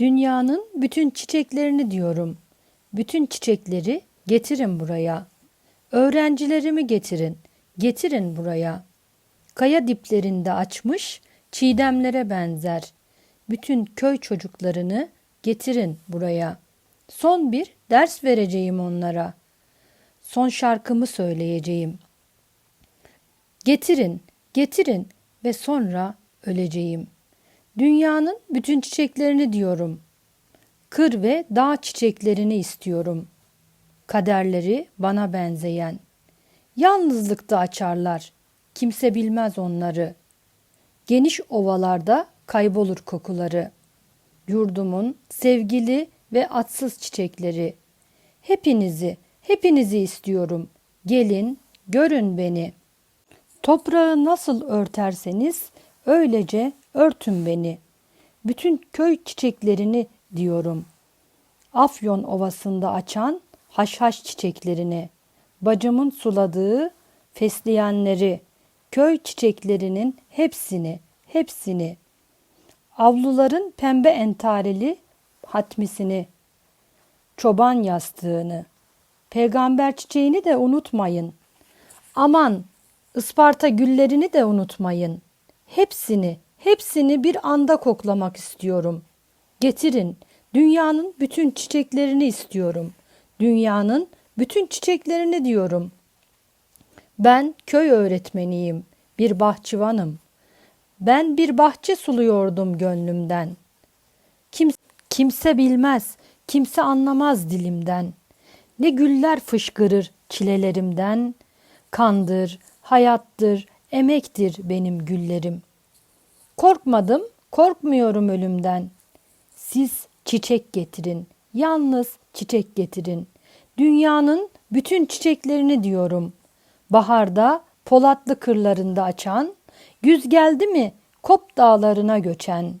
Dünyanın bütün çiçeklerini diyorum. Bütün çiçekleri getirin buraya. Öğrencilerimi getirin, getirin buraya. Kaya diplerinde açmış çiğdemlere benzer. Bütün köy çocuklarını getirin buraya. Son bir ders vereceğim onlara. Son şarkımı söyleyeceğim. Getirin, getirin ve sonra öleceğim. Dünyanın bütün çiçeklerini diyorum. Kır ve dağ çiçeklerini istiyorum. Kaderleri bana benzeyen. Yalnızlıkta açarlar. Kimse bilmez onları. Geniş ovalarda kaybolur kokuları. Yurdumun sevgili ve atsız çiçekleri. Hepinizi, hepinizi istiyorum. Gelin, görün beni. Toprağı nasıl örterseniz öylece örtün beni. Bütün köy çiçeklerini diyorum. Afyon ovasında açan haşhaş çiçeklerini, bacımın suladığı fesleğenleri, köy çiçeklerinin hepsini, hepsini, avluların pembe entareli hatmisini, çoban yastığını, peygamber çiçeğini de unutmayın. Aman Isparta güllerini de unutmayın. Hepsini, hepsini bir anda koklamak istiyorum. Getirin, dünyanın bütün çiçeklerini istiyorum. Dünyanın bütün çiçeklerini diyorum. Ben köy öğretmeniyim, bir bahçıvanım. Ben bir bahçe suluyordum gönlümden. Kim, kimse bilmez, kimse anlamaz dilimden. Ne güller fışkırır çilelerimden. Kandır, hayattır, emektir benim güllerim. Korkmadım, korkmuyorum ölümden. Siz çiçek getirin, yalnız çiçek getirin. Dünyanın bütün çiçeklerini diyorum. Baharda Polatlı kırlarında açan, güz geldi mi Kop dağlarına göçen.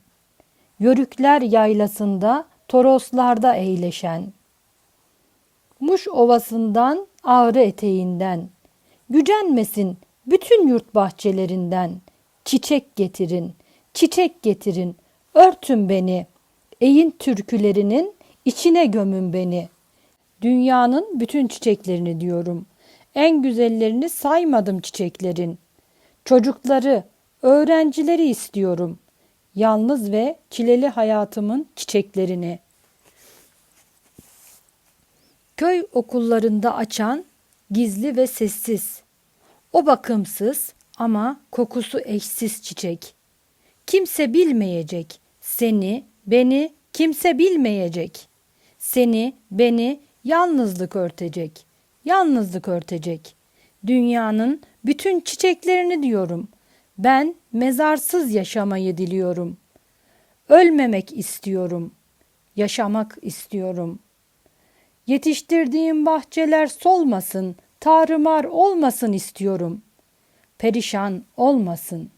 Yörükler yaylasında, Toroslarda eğleşen. Muş ovasından, Ağrı eteğinden. Gücenmesin bütün yurt bahçelerinden. Çiçek getirin, çiçek getirin, örtün beni. Eyin türkülerinin içine gömün beni. Dünyanın bütün çiçeklerini diyorum. En güzellerini saymadım çiçeklerin. Çocukları, öğrencileri istiyorum. Yalnız ve çileli hayatımın çiçeklerini. Köy okullarında açan gizli ve sessiz. O bakımsız ama kokusu eşsiz çiçek. Kimse bilmeyecek seni, beni kimse bilmeyecek. Seni, beni yalnızlık örtecek. Yalnızlık örtecek. Dünyanın bütün çiçeklerini diyorum. Ben mezarsız yaşamayı diliyorum. Ölmemek istiyorum. Yaşamak istiyorum.'' Yetiştirdiğim bahçeler solmasın, tarımar olmasın istiyorum. Perişan olmasın.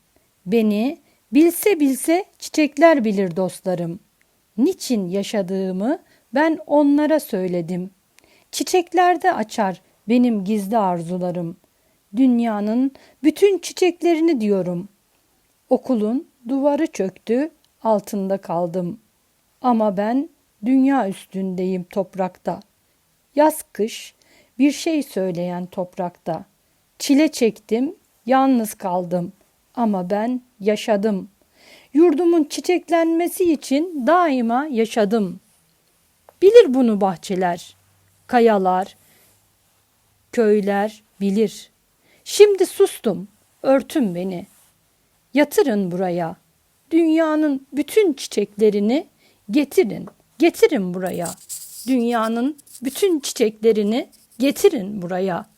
Beni bilse bilse çiçekler bilir dostlarım. Niçin yaşadığımı ben onlara söyledim. Çiçeklerde açar benim gizli arzularım. Dünyanın bütün çiçeklerini diyorum. Okulun duvarı çöktü, altında kaldım. Ama ben dünya üstündeyim toprakta.'' Yaz kış bir şey söyleyen toprakta. Çile çektim, yalnız kaldım ama ben yaşadım. Yurdumun çiçeklenmesi için daima yaşadım. Bilir bunu bahçeler, kayalar, köyler bilir. Şimdi sustum, örtün beni. Yatırın buraya. Dünyanın bütün çiçeklerini getirin, getirin buraya. Dünyanın bütün çiçeklerini getirin buraya.